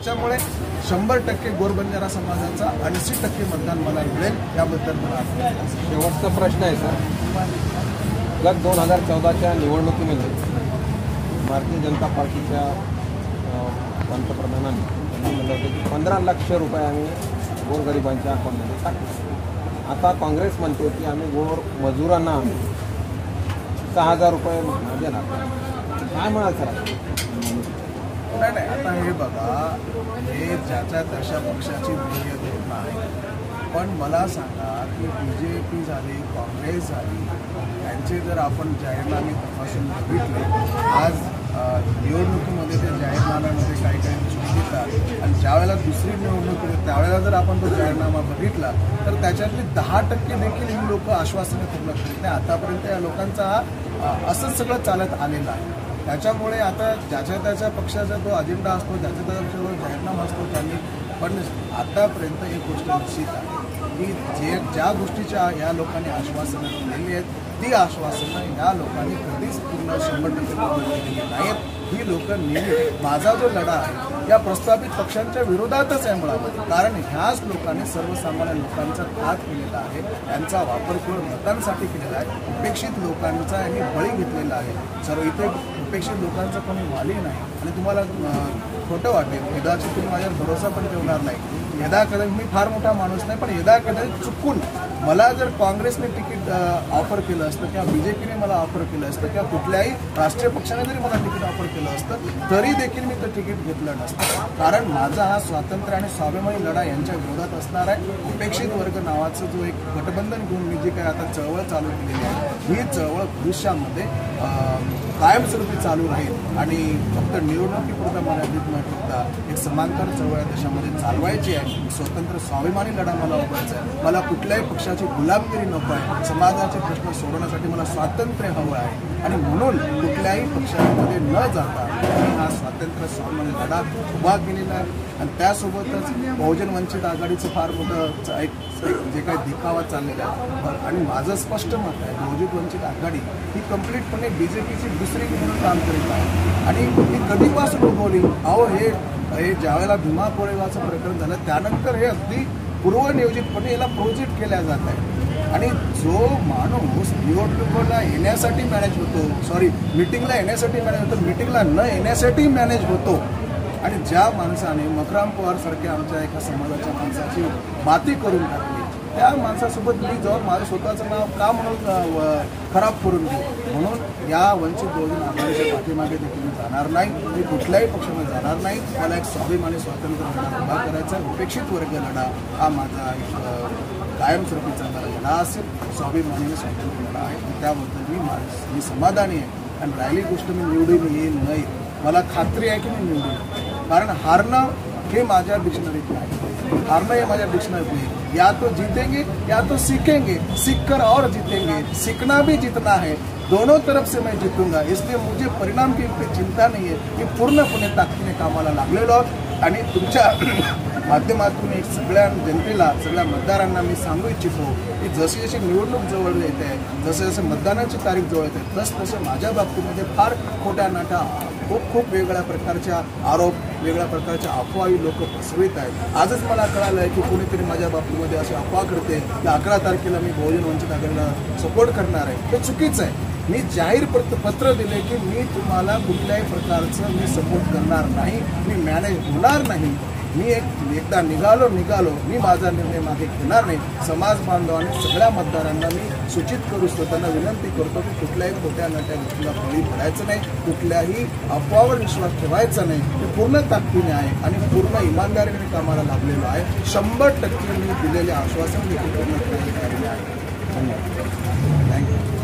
त्याच्यामुळे शंभर टक्के गोरबंजारा समाजाचा ऐंशी टक्के मतदान मला मिळेल याबद्दल मला शेवटचा प्रश्न आहे सर. गत दोन हजार चौदाच्या निवडणुकीमध्ये भारतीय जनता पार्टीच्या पंतप्रधानांनी त्यांनी म्हणलं होतं की पंधरा लक्ष रुपये आम्ही गोरगरिबांच्या अकाउंटमध्ये टाकले. आता काँग्रेस म्हणते की आम्ही गोर मजुरांना आम्ही सहा हजार रुपये देणार काय म्हणाल सर? आता? हे बघा हे ज्याच्या तशा पक्षाची ध्येय देत नाही पण मला सांगा की बी जे पी झाली काँग्रेस झाली यांचे जर आपण जाहीरनामे तपासून बघितले आज निवडणुकीमध्ये ते जाहीरनाम्यामध्ये काही काही चूक देतात आणि ज्यावेळेला दुसरी निवडणूक येते त्यावेळेला जर आपण तो जाहीरनामा बघितला तर त्याच्यातली दहा टक्के देखील ही लोक आश्वासने पूर्ण करीत नाही आतापर्यंत या लोकांचा असंच सगळं चालत आलेलं आहे त्याच्यामुळे आता ज्याच्या त्याच्या पक्षाचा जो अजेंडा असतो ज्याच्या त्याच्या पक्षाचा जाहीरनामा असतो त्यांनी पण आतापर्यंत एक गोष्ट निश्चित आहे की जे ज्या गोष्टीच्या या लोकांनी आश्वासनं दिलेली आहेत ती आश्वासनं या लोकांनी कधीच पूर्ण शंभर टक्के पूर्ण केलेली नाहीत. ही लोक नेहमी माझा जो लढा आहे या प्रस्थापित पक्षांच्या विरोधातच आहे मुळात कारण ह्याच लोकांनी सर्वसामान्य लोकांचा हात केलेला आहे त्यांचा वापर केवळ मतांसाठी केलेला आहे उपेक्षित लोकांचा यांनी बळी घेतलेला आहे. सर्व इथे अपेक्षित लोकांचं कोणी वाली नाही. आणि तुम्हाला खोटं वाटेल. कदाचित तुम्ही माझ्यावर भरोसा पण ठेवणार नाही. यदा कदाचित मी फार मोठा माणूस नाही पण यदा कदाचित चुकून मला जर काँग्रेसने तिकीट ऑफर केलं असतं किंवा बी जे पीने मला ऑफर केलं असतं किंवा कुठल्याही राष्ट्रीय पक्षाने जरी मला तिकीट ऑफर केलं असतं तरी देखील मी ते तिकीट घेतलं नसतं. कारण माझा हा स्वातंत्र्य आणि स्वाभिमानी लढा यांच्या विरोधात असणार आहे. उपेक्षित वर्ग नावाचं जो एक गठबंधन घेऊन मी जी काय आता चळवळ चालू केलेली आहे ही चळवळ भविष्यामध्ये कायमस्वरूपी चालू राहील आणि फक्त निवडणुकीपुरता मर्यादित न ठेवता एक समांतर चळवळ या देशामध्ये चालवायची आहे स्वतंत्र स्वाभिमानी लढा मला उभारायचा आहे. मला कुठल्याही पक्षाची गुलामगिरी नको आहे. समाजाचे प्रश्न सोडवण्यासाठी मला स्वातंत्र्य हवं आहे. आणि म्हणून कुठल्याही पक्षामध्ये न जाता मी हा स्वातंत्र्य स्वाभिमानी लढा उभा केलेला आहे. आणि त्यासोबतच बहुजन वंचित आघाडीचं फार मोठं एक एक जे काही दिखावा चाललेला आहे. आणि माझं स्पष्ट मत आहे बहुजन वंचित आघाडी ही कम्प्लीटपणे बी जे पीची दुसरी म्हणून काम करीत आहे. आणि ही कधीपासून उगवली? अहो हे हे ज्यावेळेला भीमा कोरेगावचं प्रकरण झालं त्यानंतर हे अगदी पूर्वनियोजितपणे याला प्रोजेक्ट केल्या जात आहे. आणि जो माणूस निवडणुकीला येण्यासाठी मॅनेज होतो सॉरी मिटिंगला येण्यासाठी मॅनेज होतो मिटिंगला न येण्यासाठी मॅनेज होतो. आणि ज्या माणसाने मकराम पवार सारख्या आमच्या एका समाजाच्या माणसाची माती करून टाकली त्या माणसासोबत मी जाऊन माझं स्वतःचं नाव का म्हणून व- खराब करून घेऊ म्हणून या वंचित बहुजन आघाडीच्या पाठीमागे देखील मी जाणार नाही मी कुठल्याही पक्षामध्ये जाणार नाही. मला एक स्वाभिमानी स्वातंत्र्य लढा उभा करायचा आहे. उपेक्षित वर्ग लढा हा माझा एक अ, कायमस्वरूपी चालणारा लढा असेल स्वाभिमानी आणि स्वातंत्र्य लढा आहे. त्याबद्दल मी मा- मी समाधानी आहे. आणि राहिली गोष्ट मी निवडून येईल नाही. मला खात्री आहे की मी निवडून कारण हारणं हे माझ्या डिक्शनरीत नाही हारणं हे माझ्या डिक्शनरीत नाही या तो जीतेंगे या तो सीखेंगे सीख कर और जीतेंगे. सीखना भी जीतना है. दोनों तरफ से मैं जीतूंगा. इसलिए मुझे परिणाम की चिंता नाही आहे मी पूर्णपणे ताकदीने कामाला लागलेलो आहोत. आणि तुमच्या माध्यमातून एक सगळ्या जनतेला सगळ्या मतदारांना मी सांगू इच्छितो की जशी जशी निवडणूक जवळ येते जसे जसे मतदानाची तारीख जवळ येते तस तसे माझ्या बाबतीमध्ये फार खोट्या नाटा खूप खूप वेगळ्या प्रकारच्या आरोप वेगळ्या प्रकारच्या अफवाही लोक पसरवित आहेत. आजच मला कळालं आहे की कोणीतरी माझ्या बाबतीमध्ये अशी अफवा करते की अकरा तारखेला मी बहुजन वंचित आघाडीला सपोर्ट करणार आहे. हे चुकीचं आहे. मी जाहीर पत्र पत्र दिले की मी तुम्हाला कुठल्याही प्रकारचं मी सपोर्ट करणार नाही मी मॅनेज होणार नाही. मी एक एकदा निघालो निघालो. मी माझा निर्णय मागे घेणार नाही. समाज बांधवांनी सगळ्या मतदारांना मी सूचित करू स्वतःना त्यांना विनंती करतो की कुठल्याही खोट्या नाट्या गोष्टीला बळी पडायचं नाही. कुठल्याही अफवावर विश्वास ठेवायचा नाही. हे पूर्ण ताकदीने आहे आणि पूर्ण इमानदारीने कामाला लागलेलो आहे. शंभर टक्के मी दिलेले आश्वासन देखील पूर्ण करण्यात आलेले आहे. धन्यवाद. थँक्यू